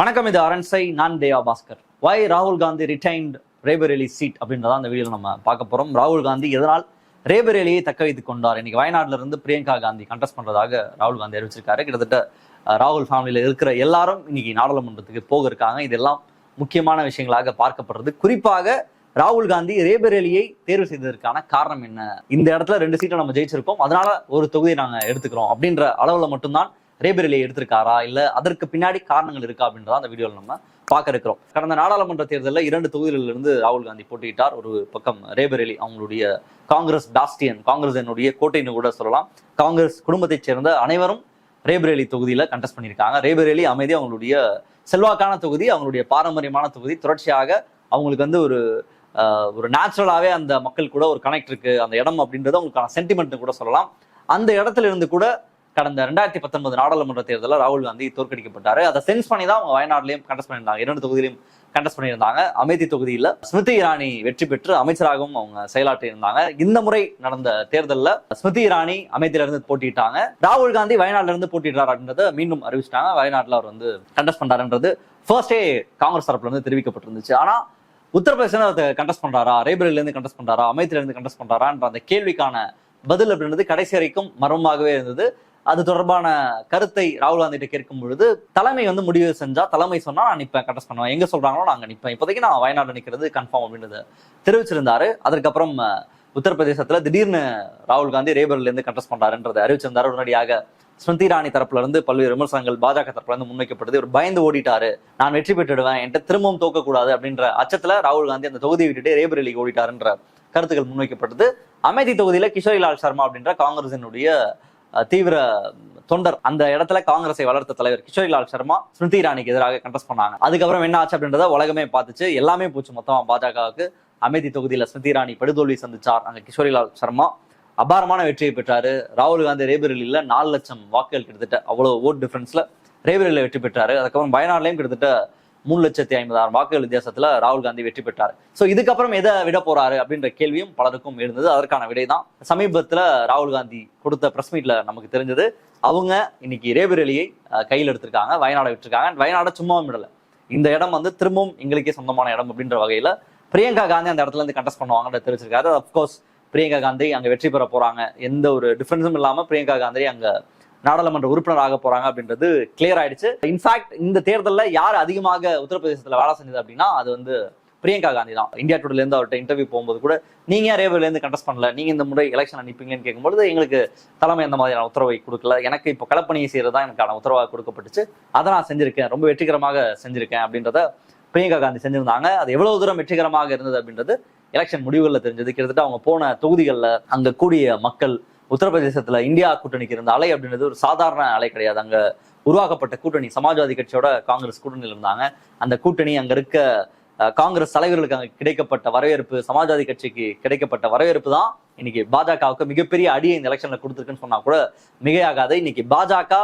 வணக்கம் இது அரண்சை நான் தேவா பாஸ்கர். வை ராகுல் காந்தி ரிட்டைன்ட் ரேபரேலி சீட் அப்படின்றத அந்த வீடியோவில் நம்ம பார்க்க போறோம். ராகுல் காந்தி எதனால் ரேபரேலியை தக்க வைத்துக் கொண்டார்? இன்னைக்கு வயநாட்டில இருந்து பிரியங்கா காந்தி கண்டெஸ்ட் பண்றதாக ராகுல் காந்தி அறிவிச்சிருக்காரு. கிட்டத்தட்ட ராகுல் ஃபேமிலியில இருக்கிற எல்லாரும் இன்னைக்கு நாடாளுமன்றத்துக்கு போக இருக்காங்க இதெல்லாம் முக்கியமான விஷயங்களாக பார்க்கப்படுறது. குறிப்பாக ராகுல் காந்தி ரேபரேலியை தேர்வு செய்ததற்கான காரணம் என்ன? இந்த இடத்துல ரெண்டு சீட்டை நம்ம ஜெயிச்சிருக்கோம். அதனால ஒரு தொகுதியை நாங்கள் எடுத்துக்கிறோம் அப்படின்ற அளவில் மட்டும்தான் ரேபரேலியை எடுத்திருக்காரா? இல்லை அதற்கு பின்னாடி காரணங்கள் இருக்கா அப்படின்றத அந்த வீடியோவில் நம்ம பார்க்க இருக்கிறோம். கடந்த நாடாளுமன்ற தேர்தலில் இரண்டு தொகுதிகளிலிருந்து ராகுல் காந்தி போட்டியிட்டார். ஒரு பக்கம் ரேபரேலி அவங்களுடைய காங்கிரஸ் பாஸ்டியன் காங்கிரஸ் கோட்டைன்னு கூட சொல்லலாம். காங்கிரஸ் குடும்பத்தைச் சேர்ந்த அனைவரும் ரேபரேலி தொகுதியில் கண்டெஸ்ட் பண்ணியிருக்காங்க. ரேபரேலி அமைதி அவங்களுடைய செல்வாக்கான தொகுதி அவங்களுடைய பாரம்பரியமான தொகுதி. தொடர்ச்சியாக அவங்களுக்கு வந்து ஒரு ஒரு நேச்சுரலாகவே அந்த மக்கள் கூட ஒரு கனெக்ட் இருக்கு. அந்த இடம் அப்படின்றது அவங்களுக்கான சென்டிமெண்ட்னு கூட சொல்லலாம். அந்த இடத்துல இருந்து கூட கடந்த ரெண்டாயிரத்தி பத்தொன்பது நாடாளுமன்ற தேர்தலில் ராகுல் காந்தி தோற்கடிக்கப்பட்டாரு. அதை சென்ஸ் பண்ணி தான் அவங்க வயநாட்டிலையும் கண்டெஸ்ட் பண்ணியிருந்தாங்க. இரண்டு தொகுதியிலையும் கண்டெஸ்ட் பண்ணியிருந்தாங்க. அமேதி தொகுதியில் ஸ்மிருதி இரானி வெற்றி பெற்று அமைச்சராகவும் அவங்க செயலாற்றி இருந்தாங்க. இந்த முறை நடந்த தேர்தலில் ஸ்மிருதி இரானி அமேதியில இருந்து போட்டிட்டாங்க ராகுல் காந்தி வயநாட்டிலிருந்து இருந்து போட்டிட்டார் அப்படின்றத மீண்டும் அறிவிச்சிட்டாங்க. வயநாட்டில் அவர் வந்து கண்டெஸ்ட் பண்றாருன்றது ஃபர்ஸ்டே காங்கிரஸ் தரப்புல இருந்து தெரிவிக்கப்பட்டிருந்துச்சு. ஆனா உத்தரப்பிரதேசம் அதை கண்டெஸ்ட் பண்றாரா? ரேபரேலில கண்டஸ்ட் கண்டெஸ்ட் பண்றாரா? அமேத்தில இருந்து கண்டெஸ்ட் பண்றாரான்ற அந்த கேள்விக்கான பதில் அப்படின்றது கடைசி வரைக்கும் மர்மமாகவே இருந்தது. அது தொடர்பான கருத்தை ராகுல் காந்தி கேட்கும் பொழுது தலைமை வந்து முடிவு செஞ்சா தலைமை சொன்னா நான் நிற்பேன் கண்டெஸ்ட் பண்ணுவேன். எங்க சொல்றாங்களோ நாங்க நிற்பேன் இப்போதைக்கு நான் வயநாடு நிற்கிறது கன்ஃபார்ம் அப்படின்றத தெரிவிச்சிருந்தாரு. அதற்கப்புறம் உத்தரப்பிரதேசத்துல திடீர்னு ராகுல் காந்தி ரேபர்ல இருந்து கண்டஸ்ட் பண்றாருன்றதை அறிவிச்சிருந்தாரு. உடனடியாக ஸ்மிருதி இராணி தரப்புல இருந்து பல்வேறு விமர்சனங்கள் பாஜக தரப்புல இருந்து முன்வைக்கப்படுது. ஒரு பயந்து ஓடிட்டாரு. நான் வெற்றி பெற்றுடுவேன். என்கிட்ட திரும்பவும் தோக்கக்கூடாது அப்படின்ற அச்சத்துல ராகுல் காந்தி அந்த தொகுதியை விட்டுட்டு ரேபரேலிக்கு ஓடிட்டாருன்ற கருத்துக்கள் முன்வைக்கப்பட்டது. அமைதி தொகுதியில கிஷோரிலால் சர்மா அப்படின்ற காங்கிரசினுடைய தீவிர தொண்டர் அந்த இடத்துல காங்கிரஸை வளர்த்த தலைவர் கிஷோரிலால் சர்மா ஸ்மிருதி இரானிக்கு எதிராக கண்டஸ்ட் பண்ணாங்க. அதுக்கப்புறம் என்ன ஆச்சு அப்படின்றத உலகமே பார்த்துச்சு. எல்லாமே போச்சு மொத்தமாக பாஜகவுக்கு. அமேதி தொகுதியில் ஸ்மிருதி இரானி படுதோல்வி சந்திச்சார் அங்கே கிஷோரிலால் சர்மா. அபாரமான வெற்றியை பெற்றாரு. ராகுல் காந்தி ரேபரேலியில நாலு லட்சம் வாக்குகள் கிட்டத்தட்ட அவ்வளோ ஓட் டிஃபரன்ஸில் ரேபரேலியில வெற்றி பெற்றாரு. அதுக்கப்புறம் பயனாளிலையும் கிட்டத்தட்ட மூணு லட்சத்தி ஐம்பதாயிரம் வாக்குகள் வித்தியாசத்துல ராகுல் காந்தி வெற்றி பெற்றார். சோ இதுக்கப்புறம் எதை விட போறாரு அப்படின்ற கேள்வியும் பலருக்கும் எழுந்தது. அதற்கான விடை தான் சமீபத்துல ராகுல் காந்தி கொடுத்த பிரஸ் மீட்ல நமக்கு தெரிஞ்சது. அவங்க இன்னைக்கு ரேபரேலியை கையில் எடுத்திருக்காங்க வயநாடை விட்டுருக்காங்க. வயநாடை சும்மாவும் விடல. இந்த இடம் வந்து திரும்பவும் எங்களுக்கே சொந்தமான இடம் அப்படின்ற வகையில பிரியங்கா காந்தி அந்த இடத்துல இருந்து கண்டஸ்ட் பண்ணுவாங்கன்னு தெரிவிச்சிருக்காரு. அப்கோர்ஸ் பிரியங்கா காந்தி அங்க வெற்றி பெற போறாங்க. எந்த ஒரு டிஃபரன்ஸும் இல்லாம பிரியங்கா காந்தி அங்க நாடாளுமன்ற உறுப்பினர் ஆக போறாங்க அப்படின்றது கிளியர் ஆயிடுச்சு. இன்ஃபேக்ட் இந்த தேர்தலில் யார் அதிகமாக உத்தரப்பிரதேசத்தில் வேலை செஞ்சது அப்படின்னா அது வந்து பிரியங்கா காந்தி தான். இந்தியா டுடேலேருந்து அவர்கிட்ட இன்டர்வியூ போகும்போது கூட நீங்க ஏன் ரேபர்ல கண்டெஸ்ட் பண்ணல? நீங்க இந்த முறை எலெக்ஷன் அனுப்பிங்கன்னு கேட்கும்போது எங்களுக்கு தலைமை அந்த மாதிரியான உத்தரவை கொடுக்கல. எனக்கு இப்போ களப்பணியை செய்யறது தான் எனக்கான உத்தரவாக கொடுக்கப்பட்டுச்சு. அதை நான் செஞ்சிருக்கேன். ரொம்ப வெற்றிகரமாக செஞ்சிருக்கேன் அப்படின்றத பிரியங்கா காந்தி செஞ்சிருந்தாங்க. அது எவ்வளவு தூரம் வெற்றிகரமாக இருந்தது அப்படின்றது எலெக்ஷன் முடிவுகளில் தெரிஞ்சது. கிட்டத்தட்ட அவங்க போன தொகுதிகளில் அங்கே கூடிய மக்கள் உத்தரப்பிரதேசத்துல இந்தியா கூட்டணிக்கு இருந்த அலை அப்படின்றது ஒரு சாதாரண அலை கிடையாது. அங்க உருவாக்கப்பட்ட கூட்டணி சமாஜ்வாதி கட்சியோட காங்கிரஸ் கூட்டணியில் இருந்தாங்க. அந்த கூட்டணி அங்க இருக்க காங்கிரஸ் தலைவர்களுக்கு அங்க கிடைக்கப்பட்ட வரவேற்பு சமாஜ்வாதி கட்சிக்கு கிடைக்கப்பட்ட வரவேற்பு தான் இன்னைக்கு பாஜகவுக்கு மிகப்பெரிய அடியை இந்த எலெக்ஷன்ல கொடுத்துருக்குன்னு சொன்னா கூட மிகையாகாது. இன்னைக்கு பாஜக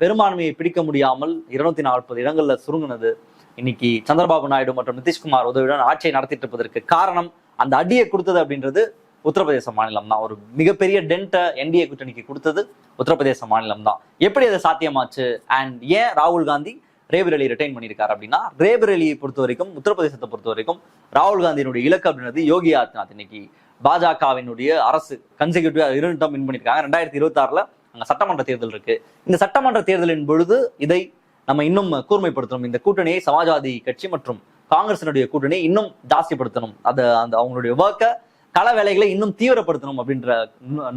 பெரும்பான்மையை பிடிக்க முடியாமல் இருநூத்தி நாற்பது இடங்கள்ல சுருங்குனது இன்னைக்கு சந்திரபாபு நாயுடு மற்றும் நிதிஷ்குமார் உதவியுடன் ஆட்சியை நடத்திட்டு இருப்பதற்கு காரணம் அந்த அடியை கொடுத்தது அப்படின்றது உத்தரப்பிரதேச மாநிலம் தான். ஒரு மிகப்பெரிய டென்ட்டை என்டிஏ கூட்டணிக்கு கொடுத்தது உத்தரப்பிரதேச மாநிலம் தான். எப்படி அது சாத்தியமாச்சு? அண்ட் ஏன் ராகுல் காந்தி ரேபரேலி ரிட்டைன் பண்ணியிருக்காரு அப்படின்னா ரேபரேலியை பொறுத்த வரைக்கும் உத்தரப்பிரதேசத்தை பொறுத்த வரைக்கும் ராகுல் காந்தியினுடைய இலக்கு அப்படின்றது யோகி ஆதித்யநாத் இன்னைக்கு பாஜகவினுடைய அரசு கன்சிக்யூட்டிவ் இரண்டு டம் வின் பண்ணியிருக்காங்க. ரெண்டாயிரத்தி இருபத்தி ஆறுல அங்க சட்டமன்ற தேர்தல் இருக்கு. இந்த சட்டமன்ற தேர்தலின் பொழுது இதை நம்ம இன்னும் கூர்மைப்படுத்தணும். இந்த கூட்டணியை சமாஜ்வாதி கட்சி மற்றும் காங்கிரசினுடைய கூட்டணியை இன்னும் ஜாஸ்திப்படுத்தணும். அதை அந்த அவங்களுடைய ஒர்க்கை கள வேலைகளை இன்னும் தீவிரப்படுத்தணும் அப்படின்ற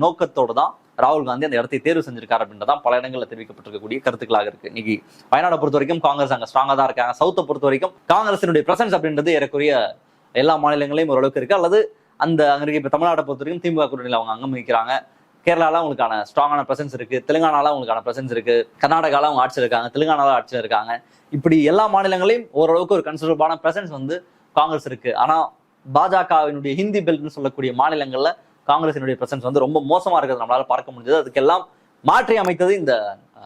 நோக்கத்தோடு தான் ராகுல் காந்தி அந்த இடத்தை தேர்வு செஞ்சிருக்காரு அப்படின்றதான் பல இடங்களில் தெரிவிக்கப்பட்டிருக்கக்கூடிய கருத்துக்களாக இருக்கு. இன்னைக்கு வயநாடை பொறுத்த வரைக்கும் காங்கிரஸ் அங்கே ஸ்ட்ராங்காக தான் இருக்காங்க. சவுத்தை பொறுத்த வரைக்கும் காங்கிரசினுடைய பிரசன்ஸ் அப்படின்றது ஏறக்குரிய எல்லா மாநிலங்களையும் ஓரளவுக்கு இருக்கு. அல்லது அந்த அங்கிருக்க இப்போ தமிழ்நாட்டை பொறுத்த வரைக்கும் திமுக கூட்டணியில் அவங்க அங்கம் வகிக்கிறாங்க. கேரளால அவங்களுக்கான ஸ்ட்ராங்கான பிரசன்ஸ் இருக்கு. தெலுங்கானால அவங்களுக்கான பிரசன்ஸ் இருக்கு. கர்நாடகால அவங்க ஆட்சியில் இருக்காங்க. தெலுங்கானால ஆட்சியில் இருக்காங்க. இப்படி எல்லா மாநிலங்களையும் ஓரளவுக்கு ஒரு கன்சிடரபான பிரசன்ஸ் வந்து காங்கிரஸ் இருக்கு. ஆனால் பாஜகவினுடைய ஹிந்தி பெல்ட்னு சொல்லக்கூடிய மாநிலங்கள்ல காங்கிரசினுடைய பிரசன்ஸ் வந்து ரொம்ப மோசமா இருக்கிறது நம்மளால பார்க்க முடிஞ்சது. அதுக்கெல்லாம் மாற்றி அமைத்தது இந்த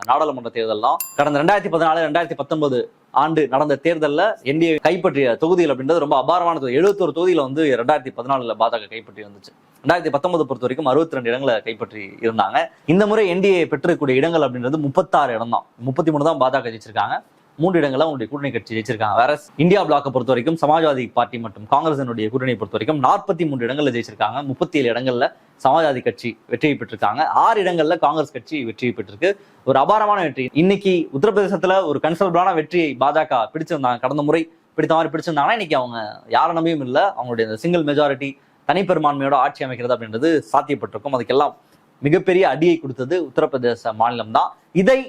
நாடாளுமன்ற தேர்தல் தான். கடந்த ரெண்டாயிரத்தி பதினாலு ரெண்டாயிரத்தி பத்தொன்பது ஆண்டு நடந்த தேர்தலில் என்டிஏ கைப்பற்றிய தொகுதிகள் அப்படின்றது ரொம்ப அபாரமான தொகுதி. எழுபத்தொரு தொகுதியில் வந்து ரெண்டாயிரத்தி பதினாலில் பாஜக கைப்பற்றி வந்துச்சு. ரெண்டாயிரத்தி பத்தொன்பது பொறுத்த வரைக்கும் அறுபத்தி ரெண்டு இடங்களை கைப்பற்றி இருந்தாங்க. இந்த முறை என்டிஏ பெற்றிருக்கக்கூடிய இடங்கள் அப்படின்றது முப்பத்தாறு இடம் தான் முப்பத்தி மூணு தான் பாஜக ஜெயிச்சிருக்காங்க. மூன்று இடங்கள்ல அவங்களுடைய கூட்டணி கட்சி ஜெயிச்சிருக்காங்க. வேற இந்தியா பிளாக்கை பொறுத்த வரைக்கும் சமாஜ்வாதி பார்ட்டி மற்றும் காங்கிரசினுடைய கூட்டணியை பொறுத்த வரைக்கும் நாற்பத்தி மூன்று இடங்களில் ஜெயிச்சிருக்காங்க. முப்பத்தி ஏழு இடங்கள்ல சமாஜ்வாதி கட்சி வெற்றியை பெற்றிருக்காங்க. ஆறு இடங்களில் காங்கிரஸ் கட்சி வெற்றியை பெற்றிருக்கு. ஒரு அபாரமான வெற்றி. இன்னைக்கு உத்தரப்பிரதேசத்தில் ஒரு கன்சல்டான வெற்றியை பாஜக பிடிச்சிருந்தாங்க. கடந்த முறை பிடித்த மாதிரி பிடிச்சிருந்தாங்கன்னா இன்னைக்கு அவங்க யார நம்பியும் இல்லை. அவங்களுடைய இந்த சிங்கிள் மெஜாரிட்டி தனிப்பெரும்பான்மையோட ஆட்சி அமைக்கிறது அப்படின்றது சாத்தியப்பட்டிருக்கும். அதுக்கெல்லாம் மிகப்பெரிய அடியை கொடுத்தது உத்தரப்பிரதேச மாநிலம் தான் இதை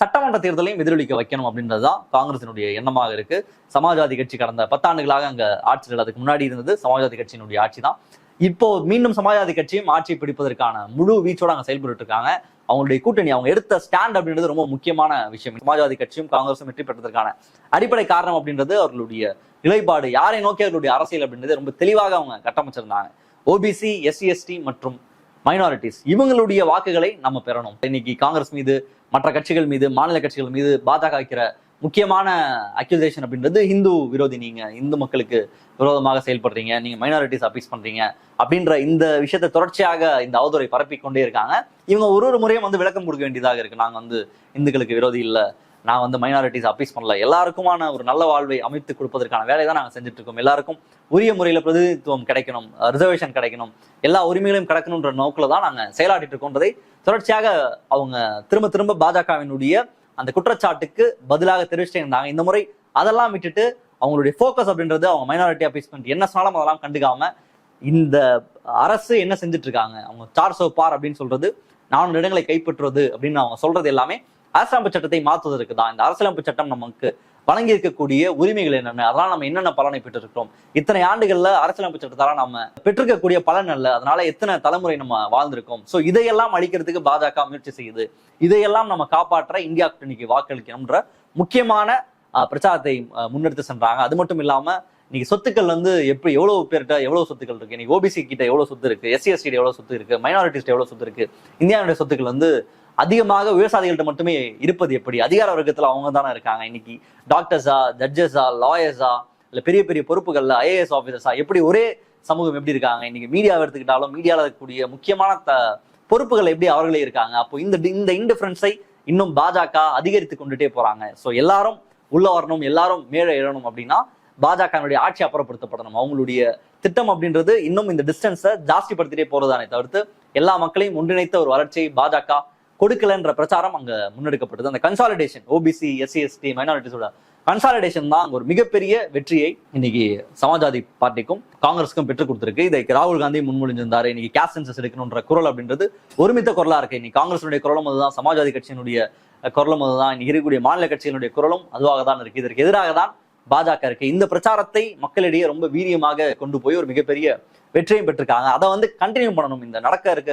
சட்டமன்ற தேர்தலையும் எதிரொலிக்க வைக்கணும் அப்படின்றதுதான் காங்கிரசினுடைய எண்ணமாக இருக்கு. சமாஜ்வாதி கட்சி கடந்த பத்தாண்டுகளாக அங்க ஆட்சிகள் அதுக்கு முன்னாடி இருந்தது. சமாஜ்வாதி கட்சியினுடைய ஆட்சி தான் இப்போ மீண்டும் சமாஜ்வாதி கட்சியும் ஆட்சியை பிடிப்பதற்கான முழு வீச்சோட அங்க செயல்பட்டு இருக்காங்க. அவங்களுடைய கூட்டணி அவங்க எடுத்த ஸ்டாண்ட் அப்படின்றது ரொம்ப முக்கியமான விஷயம். சமாஜ்வாதி கட்சியும் காங்கிரஸும் வெற்றி பெற்றதற்கான அடிப்படை காரணம் அப்படின்றது அவர்களுடைய நிலைப்பாடு. யாரை நோக்கி அவர்களுடைய அரசியல் அப்படின்றது ரொம்ப தெளிவாக அவங்க கட்டமைச்சிருந்தாங்க. ஓபிசி எஸ்சி எஸ்டி மற்றும் மைனாரிட்டிஸ் இவங்களுடைய வாக்குகளை நம்ம பெறணும். இன்னைக்கு காங்கிரஸ் மீது மற்ற கட்சிகள் மீது மாநில கட்சிகள் மீது பாஜக வைக்கிற முக்கியமான அக்யூசேஷன் அப்படின்றது ஹிந்து விரோதி. நீங்க இந்து மக்களுக்கு விரோதமாக செயல்படுறீங்க நீங்க மைனாரிட்டிஸ் அப்பீஸ் பண்றீங்க அப்படின்ற இந்த விஷயத்தை தொடர்ச்சியாக இந்த அவதூறை பரப்பி கொண்டே இருக்காங்க. இவங்க ஒரு ஒரு முறையும் வந்து விளக்கம் கொடுக்க வேண்டியதாக இருக்கு. நாங்க வந்து இந்துக்களுக்கு விரோதி இல்லை. நான் வந்து மைனாரிட்டிஸ் அப்பீஸ் பண்ணல. எல்லாருக்குமான ஒரு நல்ல வாழ்வை அமைத்து கொடுப்பதற்கான வேலையை தான் நாங்கள் செஞ்சுட்டு இருக்கோம். எல்லாருக்கும் உரிய முறையில் பிரதிநிதித்துவம் கிடைக்கணும் ரிசர்வேஷன் கிடைக்கணும் எல்லா உரிமைகளையும் கிடைக்கணுன்ற நோக்கில் தான் நாங்கள் செயலாட்டிட்டு இருக்கோன்றதை தொடர்ச்சியாக அவங்க திரும்ப திரும்ப பாஜகவினுடைய அந்த குற்றச்சாட்டுக்கு பதிலாக தெரிவிச்சுட்டே இருந்தாங்க இந்த முறை அதெல்லாம் விட்டுட்டு அவங்களுடைய ஃபோக்கஸ் அப்படின்றது அவங்க மைனாரிட்டி அப்பீஸ்மெண்ட் என்ன சொன்னாலும் அதெல்லாம் கண்டுக்காம இந்த அரசு என்ன செஞ்சுட்டு இருக்காங்க? அவங்க சார் சோ பார் அப்படின்னு சொல்றது நானூறு இடங்களை கைப்பற்றுவது அப்படின்னு அவங்க சொல்றது எல்லாமே அரசியலமைப்பு சட்டத்தை மாற்றுவதற்கு தான் இந்த அரசியலமைப்பு சட்டம் நமக்கு வழங்கி இருக்கக்கூடிய உரிமைகள் என்னென்ன? அதெல்லாம் நம்ம என்னென்ன பலனை பெற்றிருக்கிறோம்? இத்தனை ஆண்டுகள்ல அரசியலமைப்பு சட்டத்தால நம்ம பெற்றிருக்கக்கூடிய பலன் அல்ல. அதனால எத்தனை தலைமுறை நம்ம வாழ்ந்திருக்கோம்? சோ இதையெல்லாம் அழிக்கிறதுக்கு பாஜக முயற்சி செய்யுது. இதையெல்லாம் நம்ம காப்பாற்ற இந்தியா கூட்டணிக்கு வாக்களிக்கணும்ன்ற முக்கியமான பிரச்சாரத்தை முன்னெடுத்து சென்றாங்க. அது மட்டும் இல்லாம இன்னைக்கு சொத்துக்கள் வந்து எப்படி எவ்வளவு பேர்கிட்ட எவ்வளவு சொத்துக்கள் இருக்கு? இன்னைக்கு ஓபிசி கிட்ட எவ்வளவு சொத்து இருக்கு? எஸ்சி எஸ்டி எவ்வளவு சொத்து இருக்கு? மைனாரிட்டிஸ் எவ்வளவு சொத்து இருக்கு? இந்தியாவுடைய சொத்துக்கள் வந்து அதிகமாக விவசாயிகள்கிட்ட மட்டுமே இருப்பது எப்படி? அதிகார வர்க்கத்தில் அவங்க தானே இருக்காங்க இன்னைக்கு. டாக்டர்ஸா ஜட்ஜஸா லாயர்ஸா இல்லை பெரிய பெரிய பொறுப்புகள்ல ஐஏஎஸ் ஆஃபீஸர்ஸா எப்படி ஒரே சமூகம் எப்படி இருக்காங்க? இன்னைக்கு மீடியாவை எடுத்துக்கிட்டாலும் மீடியாவில் இருக்கக்கூடிய முக்கியமான த பொறுப்புகள் எப்படி அவர்களே இருக்காங்க? அப்போ இந்த இந்த இன்டிஃபரன்ஸை இன்னும் பாஜக அதிகரித்து கொண்டுட்டே போறாங்க. ஸோ எல்லாரும் உள்ள வரணும் எல்லாரும் மேலே எழணும் அப்படின்னா பாஜகனுடைய ஆட்சி அப்புறப்படுத்தப்படணும். அவங்களுடைய திட்டம் அப்படின்றது இன்னும் இந்த டிஸ்டன்ஸை ஜாஸ்திப்படுத்திட்டே போறதானே தவிர்த்து எல்லா மக்களையும் ஒன்றிணைத்த ஒரு வளர்ச்சியை பாஜக கொடுக்கலன்ற பிரச்சாரம் அங்க முன்னெடுக்கப்பட்டது. அந்த கன்சாலிடேஷன் ஓபிசி எஸ்சி எஸ்டி மைனாரிட்டிஸோட கன்சாலிடேஷன் தான் அங்க ஒரு மிகப்பெரிய வெற்றியை இன்னைக்கு சமாஜ்வாதி பார்ட்டிக்கும் காங்கிரஸுக்கும் பெற்றுக் கொடுத்திருக்கு. இதை ராகுல் காந்தி முன்மொழிஞ்சிருந்தாரு இன்னைக்கு கேஸ் சென்சஸ் எடுக்கணுன்ற குரல் அப்படின்றது ஒருமித்த குரலா இருக்கு. இன்னைக்கு காங்கிரஸுடைய குரலும் அதுதான் சமாஜ்வாதி கட்சியினுடைய குரலும் அதுதான். இன்னைக்கு இருக்கக்கூடிய மாநில கட்சிகளுடைய குரலும் அதுவாக தான் இருக்கு. இதற்கு எதிராக தான் பாஜக இருக்கு. இந்த பிரச்சாரத்தை மக்களிடையே ரொம்ப வீரியமாக கொண்டு போய் ஒரு மிகப்பெரிய வெற்றியும் பெற்றிருக்காங்க. அதை வந்து கண்டினியூ பண்ணணும். இந்த நடக்க இருக்க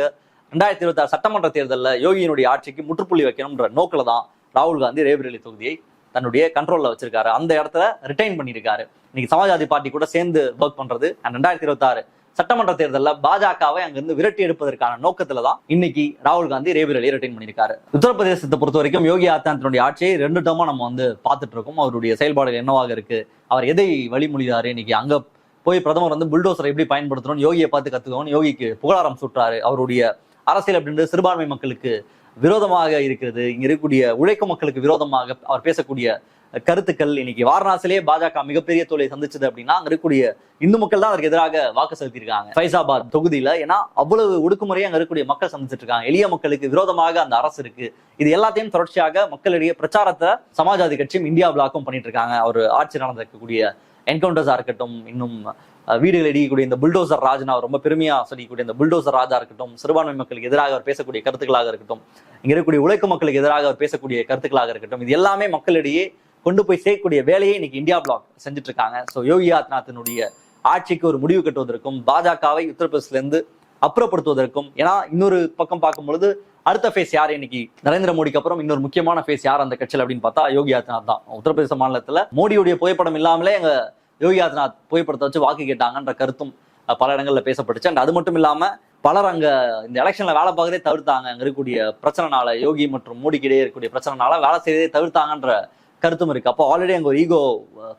ரெண்டாயிரத்தி இருபத்தி ஆறு சட்டமன்ற தேர்தலில் யோகியினுடைய ஆட்சிக்கு முற்றுப்புள்ளி வைக்கணும்ன்ற நோக்கில் தான் ராகுல் காந்தி ரேபரேலி தொகுதியை தன்னுடைய கண்ட்ரோலில் வச்சிருக்காரு. அந்த இடத்துல ரிட்டைன் பண்ணியிருக்காரு. இன்னைக்கு சமாஜ்வாதி பார்ட்டி கூட சேர்ந்து ஒர்க் பண்றது. அண்ட் ரெண்டாயிரத்தி இருபத்தாறு சட்டமன்ற தேர்தலில் பாஜகவை அங்கிருந்து விரட்டி எடுப்பதற்கான நோக்கத்துல தான் இன்னைக்கு ராகுல் காந்தி ரேபரேலியை ரிட்டைன் பண்ணியிருக்காரு. உத்தரப்பிரதேசத்தை பொறுத்த வரைக்கும் யோகி ஆதித்யநாத்தினுடைய ஆட்சியை ரெண்டு டேமா நம்ம வந்து பார்த்துட்டு இருக்கோம் அவருடைய செயல்பாடுகள் என்னவாக இருக்கு? அவர் எதை வழிமொழிதாரு? இன்னைக்கு அங்க போய் பிரதமர் வந்து புல்டோசரை எப்படி பயன்படுத்தணும்னு யோகியை பார்த்து கற்றுக்கோன்னு யோகிக்கு புகழாரம் சுற்றாரு அவருடைய அரசியல் அப்படின்றது சிறுபான்மை மக்களுக்கு விரோதமாக இருக்கிறது. இங்க இருக்கக்கூடிய உழைக்கும் மக்களுக்கு விரோதமாக அவர் பேசக்கூடிய கருத்துக்கள் இன்னைக்கு வாரணாசிலே பாஜக மிகப்பெரிய தோல்வியை சந்திச்சது அப்படின்னா அங்க இருக்கக்கூடிய இந்து மக்கள் தான் அதற்கு எதிராக வாக்கு செலுத்தியிருக்காங்க. ஃபைசாபாத் தொகுதியில ஏன்னா அவ்வளவு ஒடுக்குமுறையை அங்க இருக்கக்கூடிய மக்கள் சந்திச்சிட்டு இருக்காங்க எளிய மக்களுக்கு விரோதமாக அந்த அரசு இருக்கு. இது எல்லாத்தையும் தொடர்ச்சியாக மக்களிடையே பிரச்சாரத்தை சமாஜ்வாதி கட்சியும் இந்தியா பிளாக்கும் பண்ணிட்டு இருக்காங்க. அவர் ஆட்சி நடந்திருக்கக்கூடிய என்கவுண்டர்ஸா இருக்கட்டும் இன்னும் வீடுகள் இடிக்கக்கூடிய இந்த புல்டோசர் ராஜ்னா ரொம்ப பெருமையா சொல்லிக்கூடிய இந்த புல்டோசர் ராஜா இருக்கட்டும் சிறுபான்மை மக்களுக்கு எதிராக அவர் பேசக்கூடிய கருத்துக்களாக இருக்கட்டும் இங்க இருக்கக்கூடிய உழைக்கும் மக்களுக்கு எதிராக அவர் பேசக்கூடிய கருத்துக்களாக இருக்கட்டும் இது எல்லாமே மக்களிடையே கொண்டு போய் சேர்க்கக்கூடிய வேலையை இன்னைக்கு இந்தியா பிளாக் செஞ்சுட்டு இருக்காங்க ஸோ யோகி ஆத்நாத்தினுடைய ஆட்சிக்கு ஒரு முடிவு கட்டுவதற்கும் பாஜகவை உத்தரப்பிரதேசல இருந்து அப்புறப்படுத்துவதற்கும் ஏன்னா இன்னொரு பக்கம் பார்க்கும் பொழுது அடுத்த ஃபேஸ் யார் இன்னைக்கு? நரேந்திர மோடிக்கு அப்புறம் இன்னொரு முக்கியமான ஃபேஸ் யார் அந்த கட்சியில் அப்படின்னு பார்த்தா யோகி ஆதித்யநாத் தான். உத்தரப்பிரதேச மாநிலத்தில் மோடியுடைய புகைப்படம் இல்லாமலே எங்கள் யோகி ஆதித்யநாத் புகைப்படத்தை வச்சு வாக்கு கேட்டாங்கன்ற கருத்தும் பல இடங்களில் பேசப்பட்டுச்சு. அண்ட் அது மட்டும் இல்லாமல் பலர் அங்கே இந்த எலெக்ஷனில் வேலை பார்க்கறதே தவிர்த்தாங்க. அங்கே இருக்கக்கூடிய பிரச்சனைனால யோகி மற்றும் மோடிக்கு இடையே இருக்கக்கூடிய பிரச்சனைனால வேலை செய்யறதே தவிர்த்தாங்கன்ற கருத்தும் இருக்கு. அப்போ ஆல்ரெடி அங்கே ஒரு ஈகோ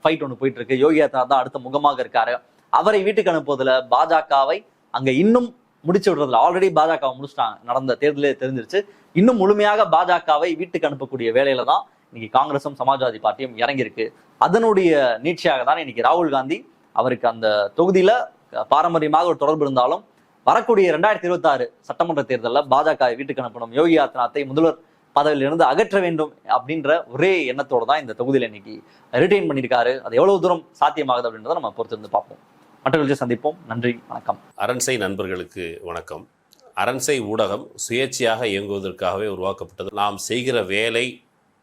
ஃபைட் ஒன்று போயிட்டு இருக்கு. யோகி ஆதித்யநாத் தான் அடுத்த முகமாக இருக்காரு. அவரை வீட்டுக்கு அனுப்புவதில் பாஜகவை அங்கே இன்னும் முடிச்சு விடுறதுல ஆல்ரெடி பாஜகவை முடிச்சிட்டாங்க. நடந்த தேர்தலே தெரிஞ்சிருச்சு. இன்னும் முழுமையாக பாஜகவை வீட்டுக்கு அனுப்பக்கூடிய வேலையில தான் இன்னைக்கு காங்கிரஸும் சமாஜ்வாதி பார்ட்டியும் இறங்கியிருக்கு. அதனுடைய நீட்சியாக தான் இன்னைக்கு ராகுல் காந்தி அவருக்கு அந்த தொகுதியில பாரம்பரியமாக ஒரு தொடர்பு இருந்தாலும் வரக்கூடிய ரெண்டாயிரத்தி இருபத்தி ஆறு சட்டமன்ற தேர்தலில் பாஜக வீட்டுக்கு அனுப்பணும் யோகி ஆதித்யநாத்தை முதல்வர் பதவியிலிருந்து அகற்ற வேண்டும் அப்படின்ற ஒரே எண்ணத்தோட தான் இந்த தொகுதியில இன்னைக்கு ரிட்டைன் பண்ணியிருக்காரு. அது எவ்வளவு தூரம் சாத்தியமாகுது அப்படின்றத நம்ம பொறுத்திருந்து பார்ப்போம். மற்றவர்களை சந்திப்போம். நன்றி வணக்கம். அரண்சை நண்பர்களுக்கு வணக்கம். அரண்சை ஊடகம் சுயேட்சையாக இயங்குவதற்காகவே உருவாக்கப்பட்டது. நாம் செய்கிற வேலை